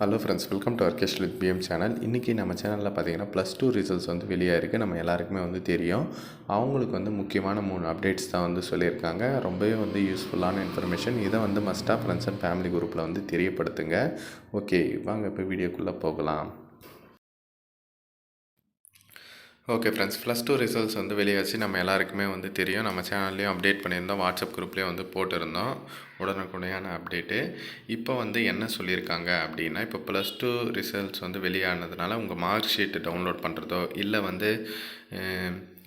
Hello friends welcome to Arkesh with PM channel இன்றைக்கி நம்ம சேனலில் பார்த்தீங்கன்னா ப்ளஸ் டூ ரிசல்ட்ஸ் வந்து வெளியாக இருக்குது நம்ம எல்லாருக்குமே வந்து தெரியும். அவங்களுக்கு வந்து முக்கியமான மூணு அப்டேட்ஸ் தான் வந்து சொல்லியிருக்காங்க. ரொம்பவே வந்து யூஸ்ஃபுல்லான இன்ஃபர்மேஷன் இதை வந்து மஸ்ட்டாக ஃப்ரெண்ட்ஸ் அண்ட் ஃபேமிலி குரூப்பில் வந்து தெரியப்படுத்துங்க. ஓகே வாங்க இப்போ வீடியோக்குள்ளே போகலாம். Okay friends plus two results வந்து வெளியாச்சு. நம்ம எல்லாருக்குமே வந்து தெரியும். நம்ம சேனல்லையும் அப்டேட் பண்ணியிருந்தோம். வாட்ஸ்அப் குரூப்லேயும் வந்து போட்டிருந்தோம். உடனுக்குடையான அப்டேட்டு. இப்போ வந்து என்ன சொல்லியிருக்காங்க அப்படின்னா இப்போ ப்ளஸ் டூ ரிசல்ட்ஸ் வந்து வெளியானதுனால உங்கள் மார்க் ஷீட்டு டவுன்லோட் பண்ணுறதோ இல்லை வந்து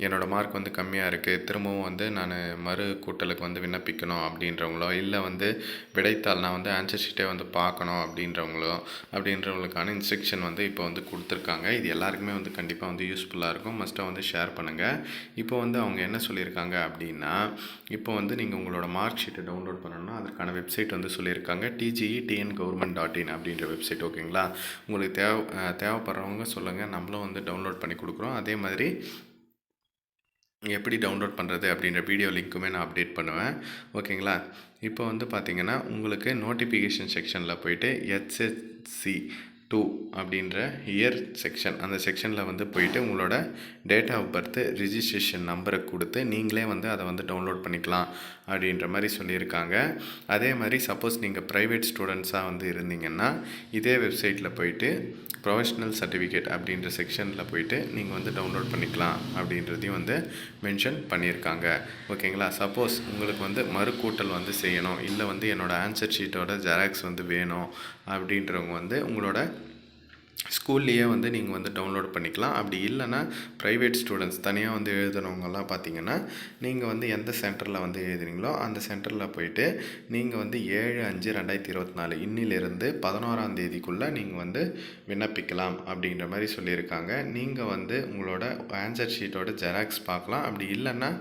என்னோடய மார்க் வந்து கம்மியாக இருக்குது திரும்பவும் வந்து நான் மறு கூட்டலுக்கு வந்து விண்ணப்பிக்கணும் அப்படின்றவங்களோ இல்லை வந்து விடைத்தாள் நான் வந்து ஆன்சர் ஷீட்டே வந்து பார்க்கணும் அப்படின்றவங்களோ அப்படின்றவங்களுக்கான இன்ஸ்ட்ரக்ஷன் வந்து இப்போ வந்து கொடுத்துருக்காங்க. இது எல்லாருக்குமே வந்து கண்டிப்பாக வந்து யூஸ்ஃபுல்லாக இருக்கும். மஸ்ட்டாக வந்து ஷேர் பண்ணுங்கள் இப்போ வந்து அவங்க என்ன சொல்லியிருக்காங்க அப்படின்னா இப்போ வந்து நீங்கள் உங்களோட மார்க் ஷீட்டை டவுன்லோட் பண்ணணும்னா அதற்கான வெப்சைட் வந்து சொல்லியிருக்காங்க. DGE TN government dot in அப்படின்ற வெப்சைட் ஓகேங்களா உங்களுக்கு தேவை தேவைப்படுறவங்க சொல்லுங்கள் நம்மளும் வந்து டவுன்லோட் பண்ணி கொடுக்குறோம். அதே மாதிரி எப்படி டவுன்லோட் பண்ணுறது அப்படின்ற வீடியோ லிங்க்குமே நான் அப்டேட் பண்ணுவேன். ஓகேங்களா இப்போ வந்து பார்த்திங்கன்னா உங்களுக்கு நோட்டிஃபிகேஷன் செக்ஷனில் போயிட்டு ஹெச்எஸ்சி டூ அப்படின்ற இயர் செக்ஷன் அந்த செக்ஷனில் வந்து போயிட்டு உங்களோட டேட் ஆஃப் பர்த் ரிஜிஸ்ட்ரேஷன் நம்பரை கொடுத்து நீங்களே வந்து அதை வந்து டவுன்லோட் பண்ணிக்கலாம் அப்படின்ற மாதிரி சொல்லியிருக்காங்க. அதே மாதிரி சப்போஸ் நீங்கள் ப்ரைவேட் ஸ்டூடெண்ட்ஸாக வந்து இருந்தீங்கன்னா இதே வெப்சைட்டில் போயிட்டு ப்ரொஃபஷ்னல் சர்டிஃபிகேட் அப்படின்ற செக்ஷனில் போயிட்டு நீங்கள் வந்து டவுன்லோட் பண்ணிக்கலாம் அப்படின்றதையும் வந்து மென்ஷன் பண்ணியிருக்காங்க. ஓகேங்களா? சப்போஸ் உங்களுக்கு வந்து மறுக்கூட்டல் வந்து செய்யணும். இல்லை வந்து என்னோடய ஆன்சர் ஷீட்டோட ஜெராக்ஸ் வந்து வேணும் அப்படின்றவங்க வந்து உங்களோட ஸ்கூல்லையே வந்து நீங்கள் வந்து டவுன்லோட் பண்ணிக்கலாம். அப்படி இல்லைன்னா ப்ரைவேட் ஸ்டூடெண்ட்ஸ் தனியாக வந்து எழுதுனவங்கலாம் பார்த்தீங்கன்னா நீங்கள் வந்து எந்த சென்டரில் வந்து எழுதுறீங்களோ அந்த சென்டரில் போயிட்டு நீங்கள் வந்து ஏழு அஞ்சு ரெண்டாயிரத்தி இருபத்தி நாலு இன்னிலிருந்து பதினோராம் தேதிக்குள்ளே நீங்கள் வந்து விண்ணப்பிக்கலாம் அப்படின்ற மாதிரி சொல்லியிருக்காங்க. நீங்கள் வந்து உங்களோட ஆன்சர் ஷீட்டோட ஜெராக்ஸ் பார்க்கலாம். அப்படி இல்லைன்னா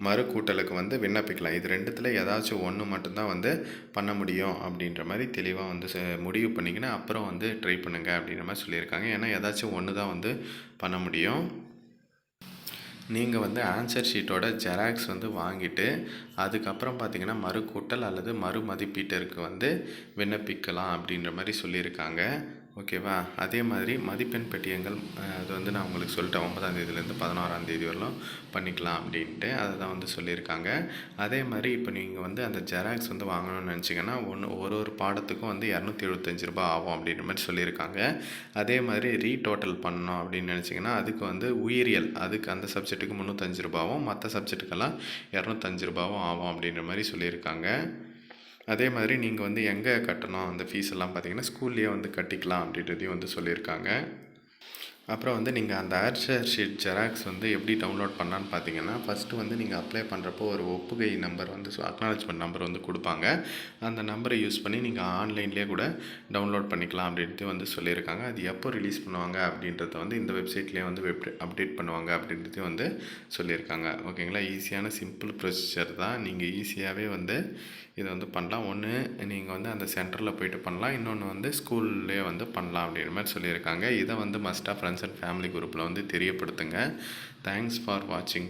மறுக்கூட்டலுக்கு வந்து விண்ணப்பிக்கலாம். இது ரெண்டுத்தில் ஏதாச்சும் ஒன்று மட்டும்தான் வந்து பண்ண முடியும் அப்படின்ற மாதிரி தெளிவாக வந்து ச- முடிவு பண்ணிக்கின்னு அப்புறம் வந்து ட்ரை பண்ணுங்கள் அப்படின்ற மாதிரி சொல்லியிருக்காங்க. ஏன்னா ஏதாச்சும் ஒன்று தான் வந்து பண்ண முடியும். நீங்கள் வந்து ஆன்சர் ஷீட்டோட ஜெராக்ஸ் வந்து வாங்கிட்டு அதுக்கப்புறம் பார்த்தீங்கன்னா மறுக்கூட்டல் அல்லது மறு மதிப்பீட்டிற்கு வந்து விண்ணப்பிக்கலாம் அப்படின்ற மாதிரி சொல்லியிருக்காங்க. ஓகேவா? அதே மாதிரி மதிப்பெண் பெட்டியங்கள் அது வந்து நான் உங்களுக்கு சொல்லிட்டேன் ஒன்பதாம் தேதியிலேருந்து பதினோராம் தேதி வரலாம் பண்ணிக்கலாம் அப்படின்ட்டு. அதை தான் வந்து சொல்லியிருக்காங்க. அதே மாதிரி இப்போ நீங்கள் வந்து அந்த ஜெராக்ஸ் வந்து வாங்கணும்னு நினச்சிங்கன்னா ஒன்று ஒரு ஒரு பாடத்துக்கும் வந்து இரநூத்தி எழுபத்தஞ்சு ரூபாய் ஆகும் அப்படின்ற மாதிரி சொல்லியிருக்காங்க. அதே மாதிரி ரீடோட்டல் பண்ணணும் அப்படின்னு நினச்சிங்கன்னா அதுக்கு வந்து உயிரியல் அதுக்கு அந்த சப்ஜெக்ட்டுக்கு முந்நூற்றஞ்சு ரூபாவும் மற்ற சப்ஜெக்ட்டுக்கெல்லாம் இரநூத்தஞ்சு ரூபாவும் ஆகும் அப்படின்ற மாதிரி சொல்லியிருக்காங்க. அதே மாதிரி நீங்கள் வந்து எங்கே கட்டணும்? அந்த ஃபீஸ் எல்லாம் பார்த்தீங்கன்னா ஸ்கூல்லேயே வந்து கட்டிக்கலாம் அப்படின்றதையும் வந்து சொல்லியிருக்காங்க. அப்புறம் வந்து நீங்கள் அந்த ஆன்சர் ஷீட் ஜெராக்ஸ் வந்து எப்படி டவுன்லோட் பண்ணான்னு பார்த்தீங்கன்னா ஃபஸ்ட்டு வந்து நீங்கள் அப்ளை பண்ணுறப்போ ஒரு ஒப்புகை நம்பர் வந்து அக்னாலஜ்மெண்ட் நம்பர் வந்து கொடுப்பாங்க. அந்த நம்பரை யூஸ் பண்ணி நீங்கள் ஆன்லைன்லேயே கூட டவுன்லோட் பண்ணிக்கலாம் அப்படின்ட்டு வந்து சொல்லியிருக்காங்க. அது எப்போ ரிலீஸ் பண்ணுவாங்க அப்படின்றத வந்து இந்த வெப்சைட்லேயே வந்து வெப் அப்டேட் பண்ணுவாங்க அப்படின்றது வந்து சொல்லியிருக்காங்க. ஓகேங்களா? ஈஸியான சிம்பிள் ப்ரொசீஜர் தான். நீங்கள் ஈஸியாகவே வந்து இதை வந்து பண்ணலாம். ஒன்று நீங்கள் வந்து அந்த சென்டரில் போயிட்டு பண்ணலாம். இன்னொன்று வந்து ஸ்கூல்லேயே வந்து பண்ணலாம் அப்படின்ற மாதிரி சொல்லியிருக்காங்க. இதை வந்து மஸ்ட்டாக ஃப்ரெண்ட்ஸ் அண்ட் ஃபேமிலி குரூப்பில் வந்து தெரியப்படுத்துங்க. தேங்க்ஸ் ஃபார் வாட்சிங்